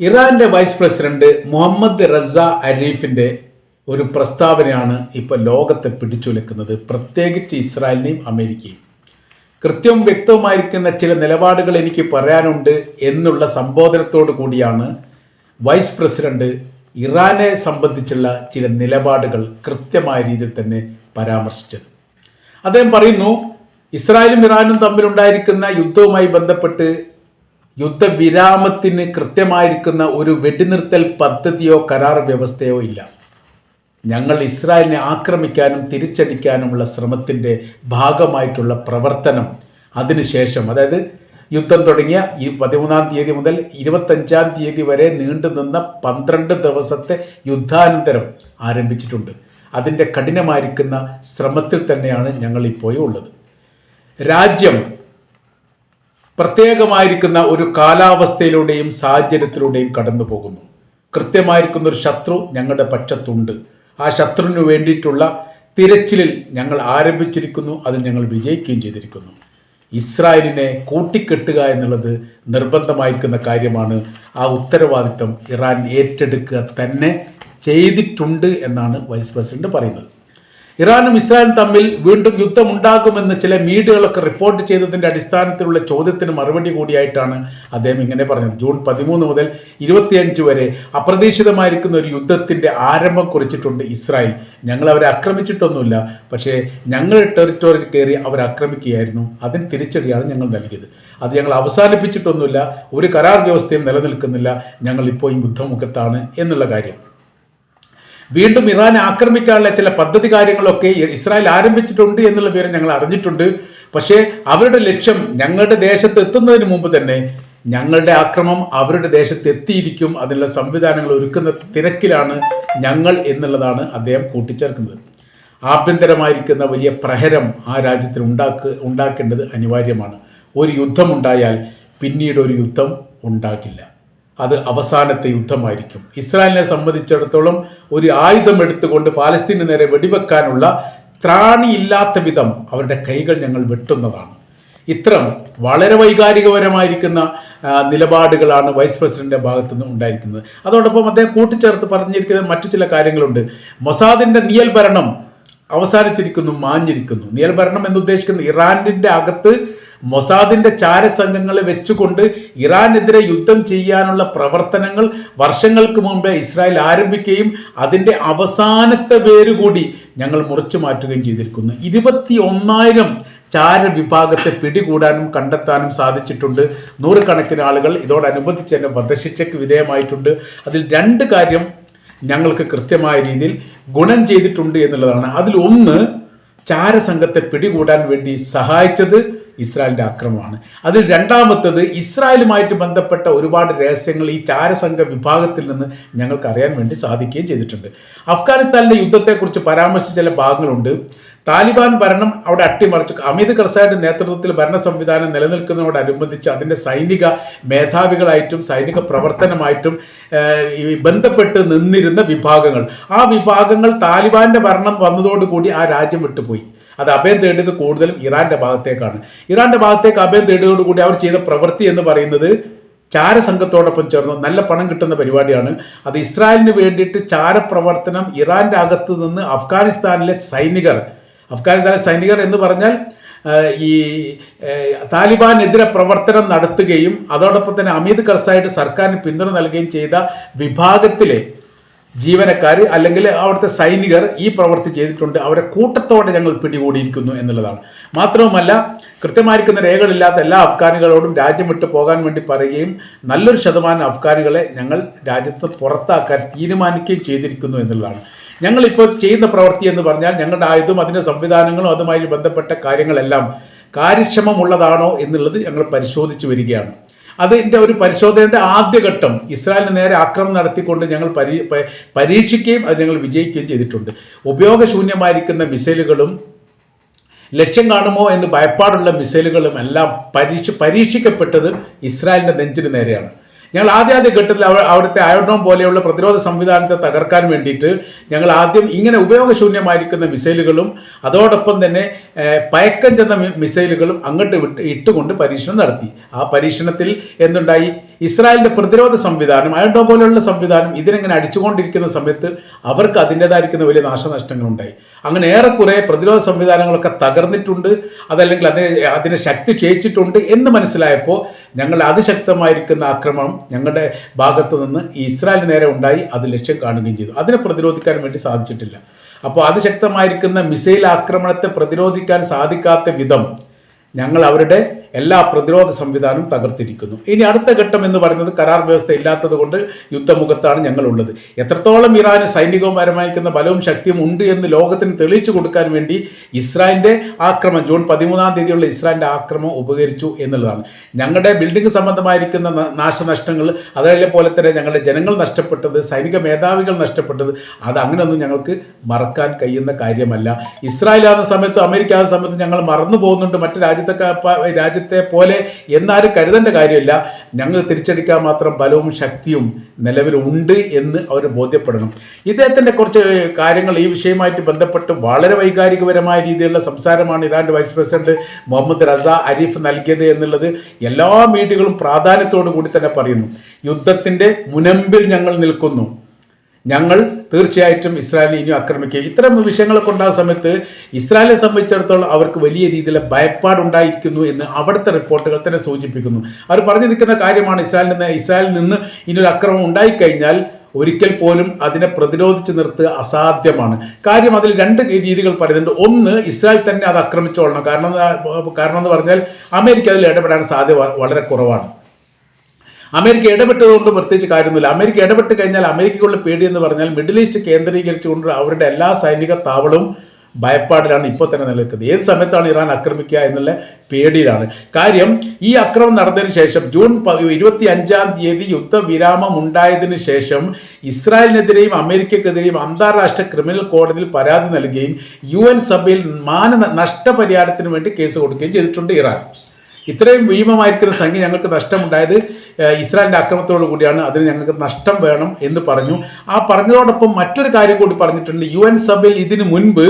ഇറാന്റെ vice president Mohammad Reza അരീഫിന്റെ ഒരു പ്രസ്താവനയാണ് ഇപ്പോൾ ലോകത്തെ പിടിച്ചുലക്കുന്നത്. പ്രത്യേകിച്ച് ഇസ്രായേലിനെയും അമേരിക്കയും. കൃത്യവും വ്യക്തവുമായിരിക്കുന്ന ചില നിലപാടുകൾ എനിക്ക് പറയാനുണ്ട് എന്നുള്ള സംബോധനത്തോടു കൂടിയാണ് വൈസ് പ്രസിഡന്റ് ഇറാനെ സംബന്ധിച്ചുള്ള ചില നിലപാടുകൾ കൃത്യമായ രീതിയിൽ തന്നെ പരാമർശിച്ചത്. അദ്ദേഹം പറയുന്നു ഇസ്രായേലും ഇറാനും തമ്മിലുണ്ടായിരിക്കുന്ന യുദ്ധവുമായി ബന്ധപ്പെട്ട് യുദ്ധവിരാമത്തിന് കൃത്യമായിരിക്കുന്ന ഒരു വെടിനിർത്തൽ പദ്ധതിയോ കരാർ വ്യവസ്ഥയോ ഇല്ല. ഞങ്ങൾ ഇസ്രായേലിനെ ആക്രമിക്കാനും തിരിച്ചടിക്കാനുമുള്ള ശ്രമത്തിന്റെ ഭാഗമായിട്ടുള്ള പ്രവർത്തനം അതിനുശേഷം അതായത് യുദ്ധം തുടങ്ങിയ ഈ പതിമൂന്നാം തീയതി മുതൽ ഇരുപത്തഞ്ചാം തീയതി വരെ നീണ്ടുനിന്ന പന്ത്രണ്ട് ദിവസത്തെ യുദ്ധാനന്തരം ആരംഭിച്ചിട്ടുണ്ട്. അതിന്റെ കഠിനമായിരിക്കുന്ന ശ്രമത്തിൽ തന്നെയാണ് ഞങ്ങൾ ഇപ്പോഴും ഉള്ളത്. രാജ്യം പ്രത്യേകമായിരിക്കുന്ന ഒരു കാലാവസ്ഥയിലൂടെയും സാഹചര്യത്തിലൂടെയും കടന്നു പോകുന്നു കൃത്യമായിരിക്കുന്ന ഒരു ശത്രു ഞങ്ങളുടെ പക്ഷത്തുണ്ട്. ആ ശത്രുവിന് വേണ്ടിയിട്ടുള്ള തിരച്ചിലിൽ ഞങ്ങൾ ആരംഭിച്ചിരിക്കുന്നു അതിൽ ഞങ്ങൾ വിജയിക്കുകയും ചെയ്തിരിക്കുന്നു. ഇസ്രായേലിനെ കൂട്ടിക്കെട്ടുക എന്നുള്ളത് നിർബന്ധമായിരിക്കുന്ന കാര്യമാണ്. ആ ഉത്തരവാദിത്തം ഇറാൻ ഏറ്റെടുക്കുക തന്നെ ചെയ്തിട്ടുണ്ട് എന്നാണ് വൈസ് പ്രസിഡന്റ് പറയുന്നത്. ഇറാനും ഇസ്രായേലും തമ്മിൽ വീണ്ടും യുദ്ധം യുദ്ധമുണ്ടാകുമെന്ന് ചില മീഡിയകളൊക്കെ റിപ്പോർട്ട് ചെയ്തതിന്റെ അടിസ്ഥാനത്തിലുള്ള ചോദ്യത്തിന് മറുപടി കൂടിയായിട്ടാണ് അദ്ദേഹം ഇങ്ങനെ പറഞ്ഞത്. ജൂൺ പതിമൂന്ന് മുതൽ ഇരുപത്തിയഞ്ച് വരെ അപ്രതീക്ഷിതമായിരിക്കുന്ന ഒരു യുദ്ധത്തിന്റെ ആരംഭം കുറിച്ചിട്ടുണ്ട് ഇസ്രായേൽ. ഞങ്ങൾ അവരെ ആക്രമിച്ചിട്ടൊന്നുമില്ല പക്ഷേ ഞങ്ങളുടെ ടെറിറ്റോറിയിൽ കയറി അവർ ആക്രമിക്കുകയായിരുന്നു. അതിന് തിരിച്ചടിയാണ് ഞങ്ങൾ നൽകിയത്. അത് ഞങ്ങൾ അവസാനിപ്പിച്ചിട്ടൊന്നുമില്ല ഒരു കരാർ വ്യവസ്ഥയും നിലനിൽക്കുന്നില്ല ഞങ്ങൾ ഇപ്പോൾ യുദ്ധമുഖത്താണ് എന്നുള്ള കാര്യം. വീണ്ടും ഇറാൻ ആക്രമിക്കാനുള്ള ചില പദ്ധതി കാര്യങ്ങളൊക്കെ ഇസ്രായേൽ ആരംഭിച്ചിട്ടുണ്ട് എന്നുള്ള വിവരം ഞങ്ങൾ അറിഞ്ഞിട്ടുണ്ട്. പക്ഷേ അവരുടെ ലക്ഷ്യം ഞങ്ങളുടെ ദേശത്ത് എത്തുന്നതിന് മുമ്പ് തന്നെ ഞങ്ങളുടെ ആക്രമം അവരുടെ ദേശത്ത് എത്തിയിരിക്കും. അതിനുള്ള സംവിധാനങ്ങൾ ഒരുക്കുന്ന തിരക്കിലാണ് ഞങ്ങൾ എന്നുള്ളതാണ് അദ്ദേഹം കൂട്ടിച്ചേർക്കുന്നത്. ആഭ്യന്തരമായിരിക്കുന്ന വലിയ പ്രഹരം ആ രാജ്യത്തിന് ഉണ്ടാക്ക ഉണ്ടാക്കേണ്ടത് അനിവാര്യമാണ്. ഒരു യുദ്ധമുണ്ടായാൽ പിന്നീട് ഒരു യുദ്ധം ഉണ്ടാകില്ല. അത് അവസാനത്തെ യുദ്ധമായിരിക്കും. ഇസ്രായേലിനെ സംബന്ധിച്ചിടത്തോളം ഒരു ആയുധം എടുത്തുകൊണ്ട് പാലസ്തീന് നേരെ വെടിവെക്കാനുള്ള ത്രാണിയില്ലാത്ത വിധം അവരുടെ കൈകൾ ഞങ്ങൾ വെട്ടുന്നതാണ്. ഇത്തരം വളരെ വൈകാരികപരമായിരിക്കുന്ന നിലപാടുകളാണ് വൈസ് പ്രസിഡന്റിന്റെ ഭാഗത്തു നിന്ന് ഉണ്ടായിരിക്കുന്നത്. അതോടൊപ്പം അദ്ദേഹം കൂട്ടിച്ചേർത്ത് പറഞ്ഞിരിക്കുന്ന മറ്റു ചില കാര്യങ്ങളുണ്ട്. മൊസാദിന്റെ നിയൽ ഭരണം അവസാനിച്ചിരിക്കുന്നു മാഞ്ഞിരിക്കുന്നു. നിയൽ ഭരണം എന്ന് ഉദ്ദേശിക്കുന്നത് അകത്ത് മൊസാദിന്റെ ചാരസംഘങ്ങളെ വെച്ചുകൊണ്ട് ഇറാനെതിരെ യുദ്ധം ചെയ്യാനുള്ള പ്രവർത്തനങ്ങൾ വർഷങ്ങൾക്ക് മുമ്പേ ഇസ്രായേൽ ആരംഭിക്കുകയും അതിന്റെ അവസാനത്തെ പേര് കൂടി ഞങ്ങൾ മുറിച്ചു മാറ്റുകയും ചെയ്തിരിക്കുന്നു. ഇരുപത്തി ഒന്നായിരം ചാര വിഭാഗത്തെ പിടികൂടാനും കണ്ടെത്താനും സാധിച്ചിട്ടുണ്ട്. നൂറുകണക്കിന് ആളുകൾ ഇതോടനുബന്ധിച്ച് തന്നെ വധശിക്ഷയ്ക്ക് വിധേയമായിട്ടുണ്ട്. അതിൽ രണ്ട് കാര്യം ഞങ്ങൾക്ക് കൃത്യമായ രീതിയിൽ ഗുണം ചെയ്തിട്ടുണ്ട് എന്നുള്ളതാണ്. അതിൽ ഒന്ന് ചാരസംഘത്തെ പിടികൂടാൻ വേണ്ടി സഹായിച്ചത് ഇസ്രായേലിന്റെ ആക്രമണമാണ് അതിൽ രണ്ടാമത്തത് ഇസ്രായേലുമായിട്ട് ബന്ധപ്പെട്ട ഒരുപാട് രഹസ്യങ്ങൾ ഈ ചാരസംഘ വിഭാഗത്തിൽ നിന്ന് ഞങ്ങൾക്ക് അറിയാൻ വേണ്ടി സാധിക്കുകയും ചെയ്തിട്ടുണ്ട്. അഫ്ഗാനിസ്ഥാനിലെ യുദ്ധത്തെക്കുറിച്ച് പരാമർശിച്ച ചില ഭാഗങ്ങളുണ്ട്. താലിബാൻ ഭരണം അവിടെ അട്ടിമറിച്ചു. അമിത് കർസായുടെ നേതൃത്വത്തിൽ ഭരണ സംവിധാനം നിലനിൽക്കുന്നതോടനുബന്ധിച്ച് അതിന്റെ സൈനിക മേധാവികളായിട്ടും സൈനിക പ്രവർത്തനമായിട്ടും ബന്ധപ്പെട്ട് നിന്നിരുന്ന വിഭാഗങ്ങൾ. ആ വിഭാഗങ്ങൾ താലിബാന്റെ ഭരണം വന്നതോടുകൂടി ആ രാജ്യം വിട്ടുപോയി. അത് അഭയം തേടിയത് കൂടുതലും ഇറാന്റെ ഭാഗത്തേക്കാണ്. ഇറാന്റെ ഭാഗത്തേക്ക് അഭയം തേടിയതോടുകൂടി അവർ ചെയ്ത പ്രവൃത്തി എന്ന് പറയുന്നത് ചാരസംഘത്തോടൊപ്പം ചേർന്ന് നല്ല പണം കിട്ടുന്ന പരിപാടിയാണ്. അത് ഇസ്രായേലിന് വേണ്ടിയിട്ട് ചാരപ്രവർത്തനം ഇറാന്റെ അകത്ത് നിന്ന് അഫ്ഗാനിസ്ഥാനിലെ സൈനികർ അഫ്ഗാനിസ്ഥാനിലെ സൈനികർ എന്ന് പറഞ്ഞാൽ ഈ താലിബാനെതിരെ പ്രവർത്തനം നടത്തുകയും അതോടൊപ്പം തന്നെ അമീദ് കർസായിട്ട് സർക്കാരിന് പിന്തുണ നൽകുകയും ചെയ്ത വിഭാഗത്തിലെ ജീവനക്കാർ അല്ലെങ്കിൽ അവിടുത്തെ സൈനികർ ഈ പ്രവൃത്തി ചെയ്തിട്ടുണ്ട്. അവരെ കൂട്ടത്തോടെ ഞങ്ങൾ പിടികൂടിയിരിക്കുന്നു എന്നുള്ളതാണ്. മാത്രവുമല്ല കൃത്യമായിരിക്കുന്ന രേഖകളില്ലാത്ത എല്ലാ അഫ്ഗാനികളോടും രാജ്യം വിട്ടു പോകാൻ വേണ്ടി പറയുകയും നല്ലൊരു ശതമാനം അഫ്ഗാനികളെ ഞങ്ങൾ രാജ്യത്ത് പുറത്താക്കാൻ തീരുമാനിക്കുകയും ചെയ്തിരിക്കുന്നു എന്നുള്ളതാണ്. ഞങ്ങളിപ്പോൾ ചെയ്യുന്ന പ്രവൃത്തി എന്ന് പറഞ്ഞാൽ ഞങ്ങളുടെ ആയുധം അതിന്റെ സംവിധാനങ്ങളും അതുമായി ബന്ധപ്പെട്ട കാര്യങ്ങളെല്ലാം കാര്യക്ഷമമുള്ളതാണോ എന്നുള്ളത് ഞങ്ങൾ പരിശോധിച്ച് വരികയാണ്. അതിന്റെ ഒരു പരിശോധനയുടെ ആദ്യഘട്ടം ഇസ്രായേലിന് നേരെ ആക്രമണം നടത്തിക്കൊണ്ട് ഞങ്ങൾ പരീ പരീക്ഷിക്കുകയും അത് ഞങ്ങൾ വിജയിക്കുകയും ചെയ്തിട്ടുണ്ട്. ഉപയോഗശൂന്യമായിരിക്കുന്ന മിസൈലുകളും ലക്ഷ്യം കാണുമോ എന്ന് ഭയപ്പാടുള്ള മിസൈലുകളും എല്ലാം പരീക്ഷ പരീക്ഷിക്കപ്പെട്ടത് ഇസ്രായേലിന്റെ നെഞ്ചിന് നേരെയാണ്. ഞങ്ങൾ ആദ്യ ആദ്യ ഘട്ടത്തിൽ അവ- അവിടുത്തെ അയോഡോം പോലെയുള്ള പ്രതിരോധ സംവിധാനത്തെ തകർക്കാൻ വേണ്ടിയിട്ട് ഞങ്ങൾ ആദ്യം ഇങ്ങനെ ഉപയോഗശൂന്യമായിരിക്കുന്ന മിസൈലുകളും അതോടൊപ്പം തന്നെ പയക്കം ചെന്ന മിസൈലുകളും അങ്ങോട്ട് വിട്ട് ഇട്ടുകൊണ്ട് പരീക്ഷണം നടത്തി. ആ പരീക്ഷണത്തിൽ എന്തുണ്ടായി? ഇസ്രായേലിന്റെ പ്രതിരോധ സംവിധാനം അയോഡോം പോലെയുള്ള സംവിധാനം ഇതിനെങ്ങനെ അടിച്ചുകൊണ്ടിരിക്കുന്ന സമയത്ത് അവർക്ക് അതിന്റെതായിരിക്കുന്ന വലിയ നാശനഷ്ടങ്ങളുണ്ടായി. അങ്ങനെ ഏറെക്കുറെ പ്രതിരോധ സംവിധാനങ്ങളൊക്കെ തകർന്നിട്ടുണ്ട് അതല്ലെങ്കിൽ അതിനെ അതിനെ ശക്തി ക്ഷയിച്ചിട്ടുണ്ട് എന്ന് മനസ്സിലായപ്പോൾ ഞങ്ങൾ അതിശക്തമായിരിക്കുന്ന ആക്രമണം ഞങ്ങളുടെ ഭാഗത്തു നിന്ന് ഇസ്രായേൽ നേരെ ഉണ്ടായി അത് ലക്ഷ്യം കാണുകയും ചെയ്തു. അതിനെ പ്രതിരോധിക്കാൻ വേണ്ടി സാധിച്ചിട്ടില്ല. അപ്പോൾ അതിശക്തമായിരിക്കുന്ന മിസൈൽ ആക്രമണത്തെ പ്രതിരോധിക്കാൻ സാധിക്കാത്ത വിധം ഞങ്ങൾ അവരുടെ എല്ലാ പ്രതിരോധ സംവിധാനവും തകർത്തിരിക്കുന്നു. ഇനി അടുത്ത ഘട്ടം എന്ന് പറയുന്നത് കരാർ വ്യവസ്ഥ ഇല്ലാത്തതുകൊണ്ട് യുദ്ധമുഖത്താണ് ഞങ്ങളുള്ളത്. എത്രത്തോളം ഇറാന് സൈനികപരമായിരിക്കുന്ന ബലവും ശക്തിയും ഉണ്ട് എന്ന് ലോകത്തിന് തെളിയിച്ചു കൊടുക്കാൻ വേണ്ടി ഇസ്രായേലിന്റെ ആക്രമം ജൂൺ പതിമൂന്നാം തീയതിയുള്ള ഇസ്രായേലിന്റെ ആക്രമം ഉപകരിച്ചു എന്നുള്ളതാണ്. ഞങ്ങളുടെ ബിൽഡിംഗ് സംബന്ധമായിരിക്കുന്ന നാശനഷ്ടങ്ങൾ അതേപോലെ തന്നെ ഞങ്ങളുടെ ജനങ്ങൾ നഷ്ടപ്പെട്ടത് സൈനിക മേധാവികൾ നഷ്ടപ്പെട്ടത് അത് അങ്ങനെയൊന്നും ഞങ്ങൾക്ക് മറക്കാൻ കഴിയുന്ന കാര്യമല്ല. ഇസ്രായേൽ ആകുന്ന സമയത്ത് അമേരിക്ക ആകുന്ന സമയത്ത് ഞങ്ങൾ മറന്നു പോകുന്നുണ്ട്. മറ്റു രാജ്യത്തൊക്കെ പ- രാജ്യത്തെ പോലെ എന്നാലും കരുതേണ്ട കാര്യമില്ല. ഞങ്ങൾ തിരിച്ചടിക്കാൻ മാത്രം ബലവും ശക്തിയും നിലവിലുണ്ട് എന്ന് അവർ ബോധ്യപ്പെടണം. ഇദ്ദേഹത്തിന്റെ കുറച്ച് കാര്യങ്ങൾ ഈ വിഷയമായിട്ട് ബന്ധപ്പെട്ട് വളരെ വൈകാരികപരമായ രീതിയിലുള്ള സംസാരമാണ് ഇറാന്റെ vice president Mohammad Reza Aref നൽകിയത് എന്നുള്ളത് എല്ലാ മീഡിയകളും പ്രാധാന്യത്തോടു കൂടി തന്നെ പറയുന്നു. യുദ്ധത്തിന്റെ മുനമ്പിൽ ഞങ്ങൾ നിൽക്കുന്നു. ഞങ്ങൾ തീർച്ചയായിട്ടും ഇസ്രായേലിനെ ഇനിയും ആക്രമിക്കുക ഇത്തരം വിഷയങ്ങളൊക്കെ ഉണ്ടാകുന്ന സമയത്ത് ഇസ്രായേലിനെ സംബന്ധിച്ചിടത്തോളം അവർക്ക് വലിയ രീതിയിലെ ഭയപ്പാടുണ്ടായിരിക്കുന്നു എന്ന് അവിടുത്തെ റിപ്പോർട്ടുകൾ തന്നെ സൂചിപ്പിക്കുന്നു. അവർ പറഞ്ഞു നിൽക്കുന്ന കാര്യമാണ് ഇസ്രായേലിൽ നിന്ന് ഇസ്രായേലിൽ നിന്ന് ഇനിയൊരു അക്രമം ഉണ്ടായിക്കഴിഞ്ഞാൽ ഒരിക്കൽ പോലും അതിനെ പ്രതിരോധിച്ച് നിർത്തുക അസാധ്യമാണ്. കാര്യം അതിൽ രണ്ട് രീതികൾ പറയുന്നുണ്ട്. ഒന്ന് ഇസ്രായേൽ തന്നെ അത് ആക്രമിച്ചോളണം. കാരണം കാരണം എന്ന് പറഞ്ഞാൽ അമേരിക്ക അതിൽ ഇടപെടാൻ സാധ്യത വളരെ കുറവാണ്. അമേരിക്ക ഇടപെട്ടതുകൊണ്ട് പ്രത്യേകിച്ച് കാര്യമൊന്നുമില്ല. അമേരിക്ക ഇടപെട്ട് കഴിഞ്ഞാൽ അമേരിക്കയ്ക്കുള്ള പേടി എന്ന് പറഞ്ഞാൽ മിഡിൽ ഈസ്റ്റ് കേന്ദ്രീകരിച്ചുകൊണ്ട് അവരുടെ എല്ലാ സൈനിക താവളവും ഭയപ്പാടിലാണ് ഇപ്പോൾ തന്നെ നിലനിൽക്കുന്നത്. ഏത് സമയത്താണ് ഇറാൻ ആക്രമിക്കുക എന്നുള്ള പേടിയിലാണ്. കാര്യം ഈ അക്രമം നടന്നതിന് ശേഷം ജൂൺ ഇരുപത്തി അഞ്ചാം തീയതി യുദ്ധവിരാമം ഉണ്ടായതിനു ശേഷം ഇസ്രായേലിനെതിരെയും അമേരിക്കക്കെതിരെയും അന്താരാഷ്ട്ര ക്രിമിനൽ കോടതിയിൽ പരാതി നൽകുകയും യു എൻ സഭയിൽ മാന നഷ്ടപരിഹാരത്തിന് വേണ്ടി കേസ് കൊടുക്കുകയും ചെയ്തിട്ടുണ്ട് ഇറാൻ. ഇത്രയും ഭീമമായിരിക്കുന്ന സംഖ്യ ഞങ്ങൾക്ക് നഷ്ടമുണ്ടായത് ഇസ്രായേലിന്റെ അക്രമത്തോടു കൂടിയാണ്. അതിന് ഞങ്ങൾക്ക് നഷ്ടം വേണം എന്ന് പറഞ്ഞു. ആ പറഞ്ഞതോടൊപ്പം മറ്റൊരു കാര്യം കൂടി പറഞ്ഞിട്ടുണ്ട്. യു എൻ സഭയിൽ ഇതിനു മുൻപ്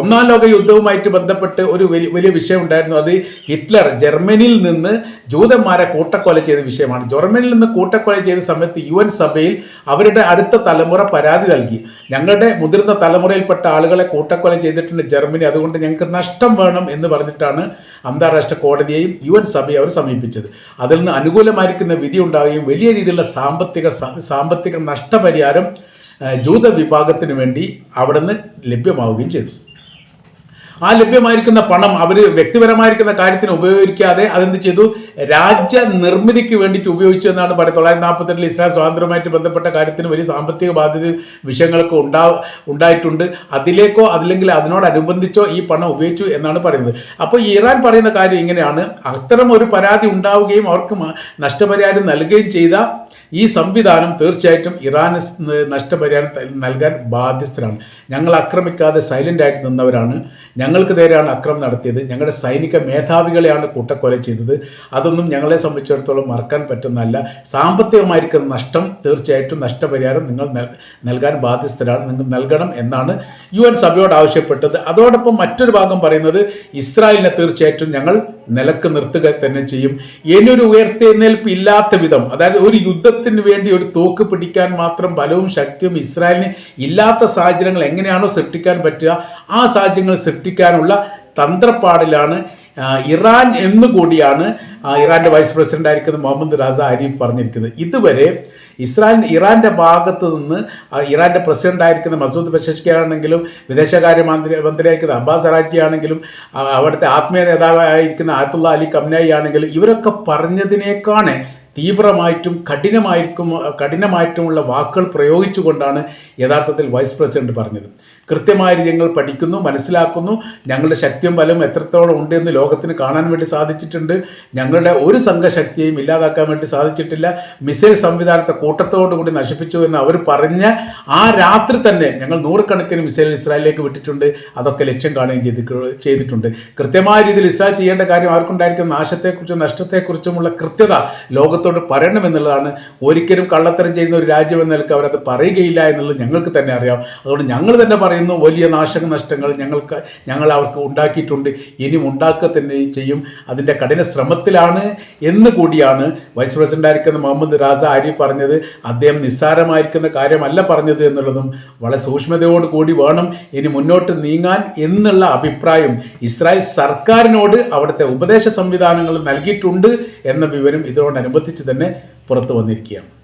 ഒന്നാം ലോക യുദ്ധവുമായിട്ട് ബന്ധപ്പെട്ട് ഒരു വലിയ വലിയ വിഷയം ഉണ്ടായിരുന്നു അത് ഹിറ്റ്ലർ ജർമ്മനിയിൽ നിന്ന് ജൂതന്മാരെ കൂട്ടക്കൊല ചെയ്ത വിഷയമാണ്. ജർമ്മനിയിൽ നിന്ന് കൂട്ടക്കൊല ചെയ്ത സമയത്ത് യു എൻ സഭയിൽ അവരുടെ അടുത്ത തലമുറ പരാതി നൽകി. ഞങ്ങളുടെ മുതിർന്ന തലമുറയിൽപ്പെട്ട ആളുകളെ കൂട്ടക്കൊല ചെയ്തിട്ടുണ്ട് ജർമ്മനി. അതുകൊണ്ട് ഞങ്ങൾക്ക് നഷ്ടം വേണം എന്ന് പറഞ്ഞിട്ടാണ് അന്താരാഷ്ട്ര കോടതിയെയും യു എൻ സഭയെ അവർ സമീപിച്ചത്. അതിൽ നിന്ന് അനുകൂലമായിരിക്കുന്ന വിധി ഉണ്ടാവുകയും വലിയ രീതിയിലുള്ള സാമ്പത്തിക സാമ്പത്തിക നഷ്ടപരിഹാരം ജൂത വിഭാഗത്തിന് വേണ്ടി അവിടെ നിന്ന് ലഭ്യമാവുകയും ചെയ്തു. ആ ലഭ്യമായിരിക്കുന്ന പണം അവർ വ്യക്തിപരമായിരിക്കുന്ന കാര്യത്തിന് ഉപയോഗിക്കാതെ അതെന്ത് ചെയ്തു? രാജ്യ നിർമ്മിതിക്ക് വേണ്ടിയിട്ട് ഉപയോഗിച്ചു എന്നാണ് പറയുന്നത്. തൊള്ളായിരത്തി നാൽപ്പത്തെട്ടിൽ ഇസ്രായേൽ സ്വാതന്ത്ര്യമായിട്ട് ബന്ധപ്പെട്ട കാര്യത്തിന് വലിയ സാമ്പത്തിക ബാധ്യത വിഷയങ്ങളൊക്കെ ഉണ്ടാ ഉണ്ടായിട്ടുണ്ട്. അതിലേക്കോ അതില്ലെങ്കിൽ അതിനോടനുബന്ധിച്ചോ ഈ പണം ഉപയോഗിച്ചു എന്നാണ് പറയുന്നത്. അപ്പോൾ ഇറാൻ പറയുന്ന കാര്യം ഇങ്ങനെയാണ്. അത്തരം ഒരു പരാതി ഉണ്ടാവുകയും അവർക്ക് നഷ്ടപരിഹാരം നൽകുകയും ചെയ്ത ഈ സംവിധാനം തീർച്ചയായിട്ടും ഇറാന് നഷ്ടപരിഹാരം നൽകാൻ ബാധ്യസ്ഥരാണ്. ഞങ്ങൾ ആക്രമിക്കാതെ സൈലന്റ് ആയിട്ട് നിന്നവരാണ്. ഞങ്ങൾക്ക് നേരെയാണ് അക്രമം നടത്തിയത്. ഞങ്ങളുടെ സൈനിക മേധാവികളെയാണ് കൂട്ടക്കൊല ചെയ്തത്. അതൊന്നും ഞങ്ങളെ സംബന്ധിച്ചിടത്തോളം മറക്കാൻ പറ്റുന്നതല്ല. സാമ്പത്തികമായിരിക്കുന്ന നഷ്ടം തീർച്ചയായിട്ടും നഷ്ടപരിഹാരം നിങ്ങൾ നൽകാൻ ബാധ്യസ്ഥരാണ്. നിങ്ങൾ നൽകണം എന്നാണ് യു എൻ സഭയോട് ആവശ്യപ്പെട്ടത്. അതോടൊപ്പം മറ്റൊരു ഭാഗം പറയുന്നത് ഇസ്രായേലിനെ തീർച്ചയായിട്ടും ഞങ്ങൾ നിലയ്ക്ക് നിർത്തുക തന്നെ ചെയ്യും. ഇനിയൊരു ഉയർത്തെഴുന്നേൽപ്പ് ഇല്ലാത്ത വിധം അതായത് ഒരു യുദ്ധത്തിന് വേണ്ടി ഒരു തോക്ക് പിടിക്കാൻ മാത്രം ബലവും ശക്തിയും ഇസ്രായേലിന് ഇല്ലാത്ത സാഹചര്യങ്ങൾ എങ്ങനെയാണോ സൃഷ്ടിക്കാൻ പറ്റുക ആ സാഹചര്യങ്ങൾ സൃഷ്ടിക്കാനുള്ള തന്ത്രപ്പാടിലാണ് ഇറാൻ എന്ന് കൂടിയാണ് ഇറാന്റെ വൈസ് പ്രസിഡന്റ് ആയിരിക്കുന്ന മുഹമ്മദ് റാസ അരീഫ് പറഞ്ഞിരിക്കുന്നത്. ഇതുവരെ ഇസ്രായേൽ ഇറാന്റെ ഭാഗത്ത് നിന്ന് ഇറാന്റെ പ്രസിഡന്റ് ആയിരിക്കുന്ന മസൂദ് ആണെങ്കിലും വിദേശകാര്യ മന്ത്രി മന്ത്രിയായിരിക്കുന്ന അബ്ബാസ് അറാഖി ആണെങ്കിലും അവിടുത്തെ ആത്മീയ നേതാവായിരിക്കുന്ന ആയത്തുള്ള അലി കംനായി ആണെങ്കിലും ഇവരൊക്കെ പറഞ്ഞതിനേക്കാണ് തീവ്രമായിട്ടും കഠിനമായിരിക്കും കഠിനമായിട്ടുമുള്ള വാക്കുകൾ പ്രയോഗിച്ചുകൊണ്ടാണ് യഥാർത്ഥത്തിൽ വൈസ് പ്രസിഡന്റ് പറഞ്ഞത്. കൃത്യമായി ഞങ്ങൾ പഠിക്കുന്നു മനസ്സിലാക്കുന്നു. ഞങ്ങളുടെ ശക്തിയും ബലവും എത്രത്തോളം ഉണ്ട് എന്ന് ലോകത്തിന് കാണാൻ വേണ്ടി സാധിച്ചിട്ടുണ്ട്. ഞങ്ങളുടെ ഒരു സംഘശക്തിയെയും ഇല്ലാതാക്കാൻ വേണ്ടി സാധിച്ചിട്ടില്ല. മിസൈൽ സംവിധാനത്തെ കൂട്ടത്തോടു കൂടി നശിപ്പിച്ചു എന്ന് അവർ പറഞ്ഞ ആ രാത്രി തന്നെ ഞങ്ങൾ നൂറുകണക്കിന് മിസൈൽ ഇസ്രായേലിലേക്ക് വിട്ടിട്ടുണ്ട്. അതൊക്കെ ലക്ഷ്യം കാണുകയും ചെയ്തി ചെയ്തിട്ടുണ്ട്. കൃത്യമായ രീതിയിൽ ഇസ്രായേൽ ചെയ്യേണ്ട കാര്യം ആർക്കുണ്ടായിരിക്കുന്ന നാശത്തെക്കുറിച്ചും നഷ്ടത്തെക്കുറിച്ചുമുള്ള കൃത്യത ലോകത്തിന് പറയണം പറയണമെന്നുള്ളതാണ് ഒരിക്കലും കള്ളത്തരം ചെയ്യുന്ന ഒരു രാജ്യം എന്ന നിലയ്ക്ക് അവരത് പറയുകയില്ല എന്നുള്ളത് ഞങ്ങൾക്ക് തന്നെ അറിയാം. അതുകൊണ്ട് ഞങ്ങൾ തന്നെ പറയുന്നു വലിയ നാശക നഷ്ടങ്ങൾ ഞങ്ങൾക്ക് ഞങ്ങൾ അവർക്ക് ഉണ്ടാക്കിയിട്ടുണ്ട്. ഇനിയും ഉണ്ടാക്കുക തന്നെ ചെയ്യും. അതിന്റെ കഠിന ശ്രമത്തിലാണ് എന്ന് കൂടിയാണ് വൈസ് പ്രസിഡന്റ് ആയിരിക്കുന്ന മുഹമ്മദ് റാസ ആരി പറഞ്ഞത്. അദ്ദേഹം നിസ്സാരമായിരിക്കുന്ന കാര്യമല്ല പറഞ്ഞത് എന്നുള്ളതും വളരെ സൂക്ഷ്മതയോട് കൂടി വേണം ഇനി മുന്നോട്ട് നീങ്ങാൻ എന്നുള്ള അഭിപ്രായം ഇസ്രായേൽ സർക്കാരിനോട് അവിടുത്തെ ഉപദേശ സംവിധാനങ്ങൾ നൽകിയിട്ടുണ്ട് എന്ന വിവരം ഇതോടനുബന്ധിച്ച് തന്നെ പുറത്തു വന്നിരിക്കുകയാണ്.